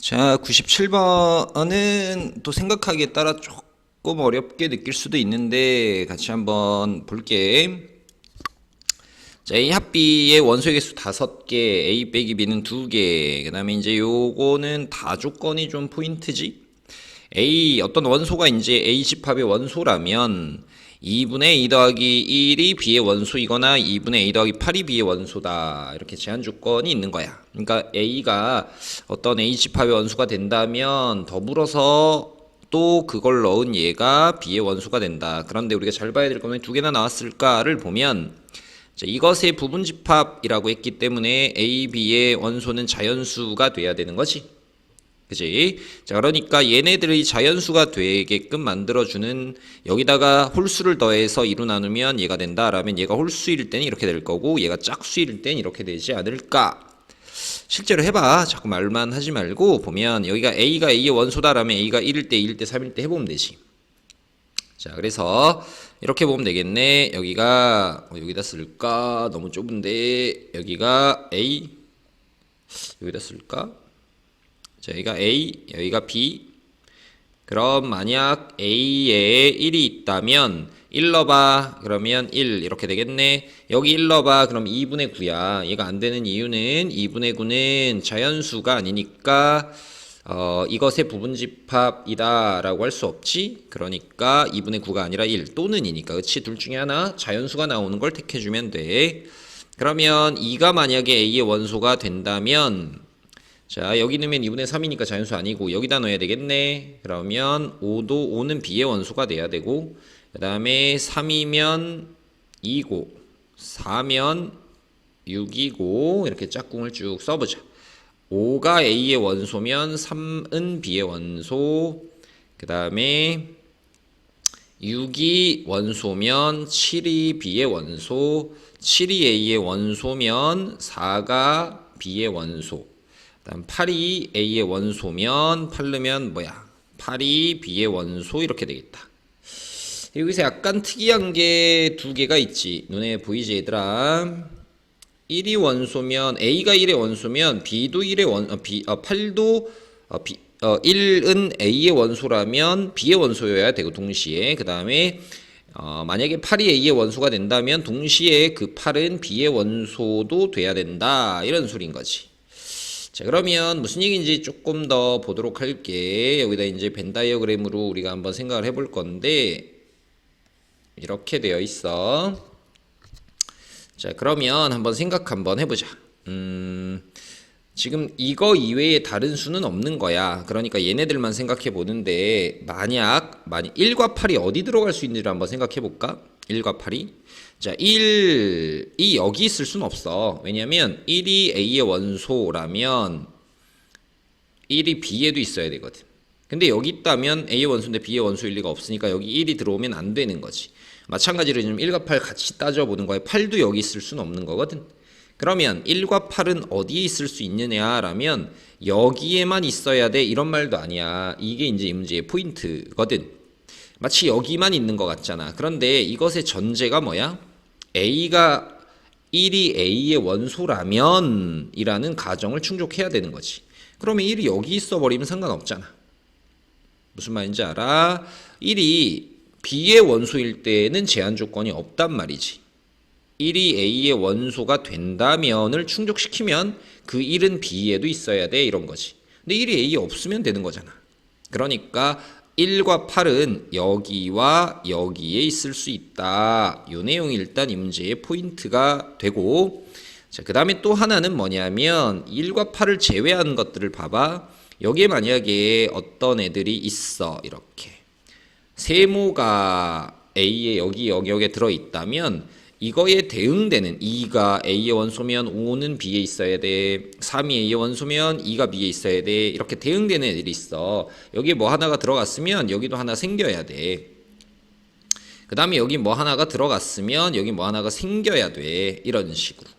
자, 97번은 또 생각하기에 따라 조금 어렵게 느낄 수도 있는데 같이 한번 볼게. 자, A 합비의 원소의 개수 다섯 개, A 빼기 B는 두 개. 그다음에 이제 요거는 다 조건이 좀 포인트지. A 어떤 원소가 이제 A 집합의 원소라면 2분의 2 더하기 1이 B의 원소이거나 2분의 A 더하기 8이 B의 원소다. 이렇게 제한 조건이 있는 거야. 그러니까 A가 어떤 A 집합의 원소가 된다면 더불어서 또 그걸 넣은 얘가 B의 원소가 된다. 그런데 우리가 잘 봐야 될 거는 두 개나 나왔을까를 보면 자, 이것의 부분 집합이라고 했기 때문에 A, B의 원소는 자연수가 돼야 되는 거지. 그지? 자, 그러니까 얘네들의 자연수가 되게끔 만들어주는 여기다가 홀수를 더해서 2로 나누면 얘가 된다. 라면 얘가 홀수일 때는 이렇게 될 거고 얘가 짝수일 때는 이렇게 되지 않을까? 실제로 해봐. 자꾸 말만 하지 말고 보면 여기가 A가 A의 원소다라면 A가 1일 때, 2일 때, 3일 때 해보면 되지. 자, 그래서 이렇게 보면 되겠네. 여기가 어, 여기다 쓸까? 너무 좁은데 여기가 A 여기다 쓸까? 자, 여기가 A, 여기가 B. 그럼 만약 A에 1이 있다면 1 넣어봐. 그러면 1 이렇게 되겠네. 여기 1 넣어봐. 그럼 2분의 9야. 얘가 안 되는 이유는 2분의 9는 자연수가 아니니까 어, 이것의 부분집합이다 라고 할 수 없지. 그러니까 2분의 9가 아니라 1 또는이니까. 그렇지? 둘 중에 하나 자연수가 나오는 걸 택해주면 돼. 그러면 2가 만약에 A의 원소가 된다면 자 여기 넣으면 2분의 3이니까 자연수 아니고 여기다 넣어야 되겠네. 그러면 5도 5는 B의 원소가 돼야 되고 그 다음에 3이면 2고 4면 6이고 이렇게 짝꿍을 쭉 써보자. 5가 A의 원소면 3은 B의 원소 그 다음에 6이 원소면 7이 B의 원소 7이 A의 원소면 4가 B의 원소 다음 8이 A의 원소면 8르면 뭐야? 8이 B의 원소 이렇게 되겠다. 여기서 약간 특이한 게 두 개가 있지. 눈에 보이지 얘들아? 1이 원소면 A가 1의 원소면 B도 1의 원 어, B 어, 8도 어, B 어, 1은 A의 원소라면 B의 원소여야 되고 동시에 그다음에 어, 만약에 8이 A의 원소가 된다면 동시에 그 8은 B의 원소도 돼야 된다. 이런 소리인 거지. 자, 그러면 무슨 얘기인지 조금 더 보도록 할게. 여기다 이제 벤 다이어그램으로 우리가 한번 생각을 해볼 건데, 이렇게 되어 있어. 자, 그러면 한번 생각 한번 해보자. 음, 지금 이거 이외에 다른 수는 없는 거야. 그러니까 얘네들만 생각해 보는데, 만약, 만약 1과 8이 어디 들어갈 수 있는지를 한번 생각해 볼까? 1과 8이. 자, 1이 여기 있을 순 없어. 왜냐면 1이 A의 원소라면 1이 B에도 있어야 되거든. 근데 여기 있다면 A의 원소인데 B의 원소일 리가 없으니까 여기 1이 들어오면 안 되는 거지. 마찬가지로 지금 1과 8 같이 따져보는 거에 8도 여기 있을 수는 없는 거거든. 그러면 1과 8은 어디에 있을 수 있느냐라면 여기에만 있어야 돼 이런 말도 아니야. 이게 이제 이 문제의 포인트거든. 마치 여기만 있는 것 같잖아. 그런데 이것의 전제가 뭐야? A가 1이 A의 원소라면 이라는 가정을 충족해야 되는 거지. 그러면 1이 여기 있어 버리면 상관없잖아. 무슨 말인지 알아? 1이 B의 원소일 때는 제한 조건이 없단 말이지. 1이 A의 원소가 된다면을 충족시키면 그 1은 B에도 있어야 돼 이런 거지. 근데 1이 A에 없으면 되는 거잖아. 그러니까 1과 8은 여기와 여기에 있을 수 있다. 요 내용이 일단 이 문제의 포인트가 되고 자, 그 다음에 또 하나는 뭐냐면 1과 8을 제외한 것들을 봐봐. 여기에 만약에 어떤 애들이 있어. 이렇게. 세모가 A의 여기 영역에 들어 있다면 이거에 대응되는 2가 A의 원소면 5는 B에 있어야 돼. 3이 A의 원소면 2가 B에 있어야 돼. 이렇게 대응되는 애들이 있어. 여기에 뭐 하나가 들어갔으면 여기도 하나 생겨야 돼. 그 다음에 여기 뭐 하나가 들어갔으면 여기 뭐 하나가 생겨야 돼. 이런 식으로.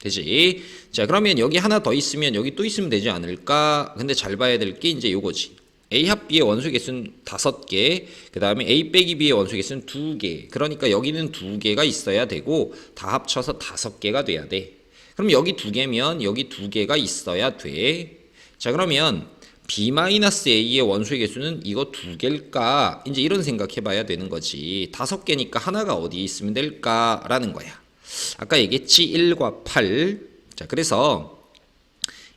되지? 자, 그러면 여기 하나 더 있으면 여기 또 있으면 되지 않을까? 근데 잘 봐야 될 게 이제 요거지. A 합 B의 원소 개수는 다섯 개, 그 다음에 A 빼기 B의 원소 개수는 두 개. 그러니까 여기는 두 개가 있어야 되고 다 합쳐서 다섯 개가 돼야 돼. 그럼 여기 두 개면 여기 두 개가 있어야 돼. 자 그러면 b-a의 원소의 개수는 이거 두 개일까? 이제 이런 생각해 봐야 되는 거지. 다섯 개니까 하나가 어디에 있으면 될까라는 거야. 아까 얘기했지 1과 8. 자 그래서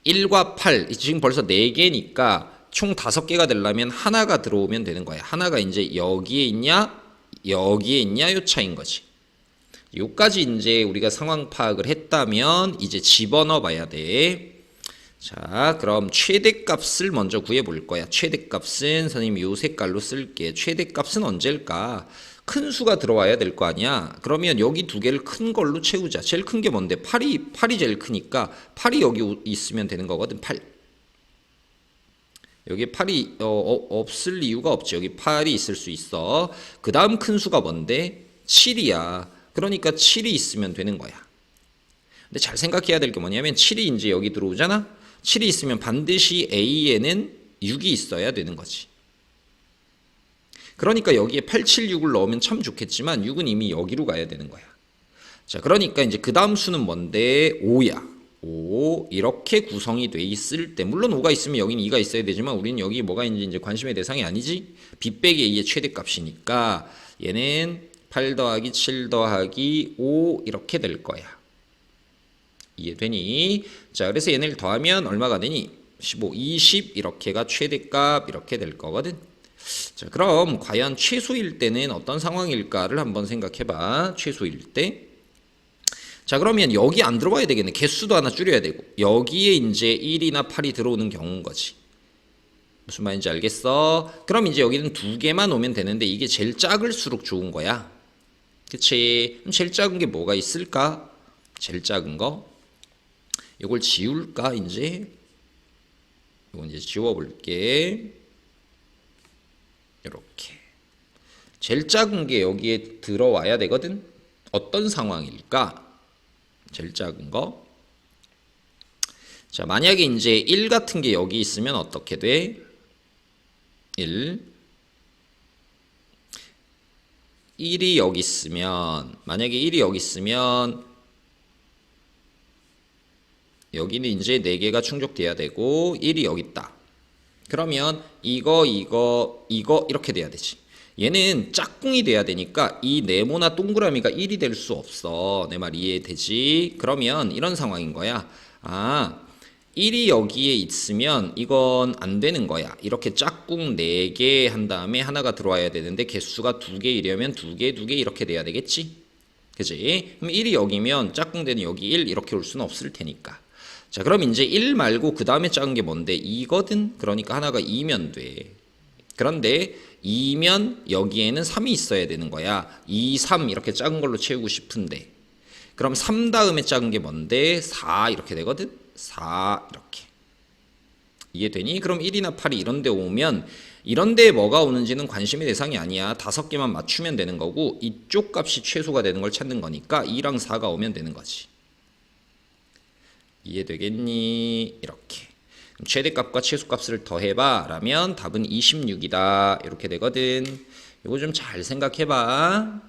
1과 8 지금 벌써 4개니까 총 5개가 되려면 하나가 들어오면 되는 거야. 하나가 이제 여기에 있냐 여기에 있냐 요 차인 거지. 요까지 이제 우리가 상황 파악을 했다면 이제 집어넣어 봐야 돼. 자, 그럼 최대값을 먼저 구해 볼 거야. 최대값은 선생님 요 색깔로 쓸게. 최대값은 언제일까? 큰 수가 들어와야 될 거 아니야. 그러면 여기 두 개를 큰 걸로 채우자. 제일 큰 게 뭔데? 8이 8이 제일 크니까 8이 여기 오- 있으면 되는 거거든. 8. 여기 8이 어, 어, 없을 이유가 없지. 여기 8이 있을 수 있어. 그 다음 큰 수가 뭔데? 7이야. 그러니까 7이 있으면 되는 거야. 근데 잘 생각해야 될 게 뭐냐면 7이 이제 여기 들어오잖아. 7이 있으면 반드시 A에는 6이 있어야 되는 거지. 그러니까 여기에 876을 넣으면 참 좋겠지만 6은 이미 여기로 가야 되는 거야. 자, 그러니까 이제 그 다음 수는 뭔데? 5야. 5 이렇게 구성이 돼 있을 때 물론 5가 있으면 여기는 2가 있어야 되지만 우리는 여기 뭐가 있는지 이제 관심의 대상이 아니지. b 빼기 a의 최대값이니까 얘는 8 더하기 7 더하기 5 이렇게 될 거야. 이해되니? 자 그래서 얘네를 더하면 얼마가 되니? 15, 20 이렇게가 최대값 이렇게 될 거거든. 자 그럼 과연 최소일 때는 어떤 상황일까를 한번 생각해봐. 최소일 때 자 그러면 여기 안 들어와야 되겠네. 개수도 하나 줄여야 되고. 여기에 이제 1이나 8이 들어오는 경우인 거지. 무슨 말인지 알겠어? 그럼 이제 여기는 두 개만 오면 되는데 이게 제일 작을수록 좋은 거야. 그치? 그럼 제일 작은 게 뭐가 있을까? 제일 작은 거? 이걸 지울까 이제? 이건 이제 지워볼게. 이렇게. 제일 작은 게 여기에 들어와야 되거든? 어떤 상황일까? 제일 작은 거. 자, 만약에 이제 1 같은 게 여기 있으면 어떻게 돼? 1. 1이 여기 있으면, 만약에 1이 여기 있으면, 여기는 이제 4개가 충족돼야 되고, 1이 여기 있다. 그러면 이거, 이거, 이거, 이렇게 돼야 되지. 얘는 짝꿍이 돼야 되니까 이 네모나 동그라미가 1이 될 수 없어. 내 말 이해되지? 그러면 이런 상황인 거야. 아, 1이 여기에 있으면 이건 안 되는 거야. 이렇게 짝꿍 4개 한 다음에 하나가 들어와야 되는데 개수가 2개이려면 2개, 2개 이렇게 돼야 되겠지? 그지? 그럼 1이 여기면 짝꿍 되는 여기 1 이렇게 올 수는 없을 테니까. 자, 그럼 이제 1 말고 그 다음에 작은 게 뭔데? 2거든? 그러니까 하나가 2면 돼. 그런데 2면 여기에는 3이 있어야 되는 거야. 2, 3 이렇게 작은 걸로 채우고 싶은데. 그럼 3 다음에 작은 게 뭔데? 4 이렇게 되거든? 4 이렇게. 이해되니? 그럼 1이나 8이 이런 데 오면 이런 데에 뭐가 오는지는 관심의 대상이 아니야. 다섯 개만 맞추면 되는 거고 이쪽 값이 최소가 되는 걸 찾는 거니까 2랑 4가 오면 되는 거지. 이해되겠니? 이렇게. 최대값과 최소값을 더해봐 라면 답은 26이다. 이렇게 되거든. 이거 좀 잘 생각해봐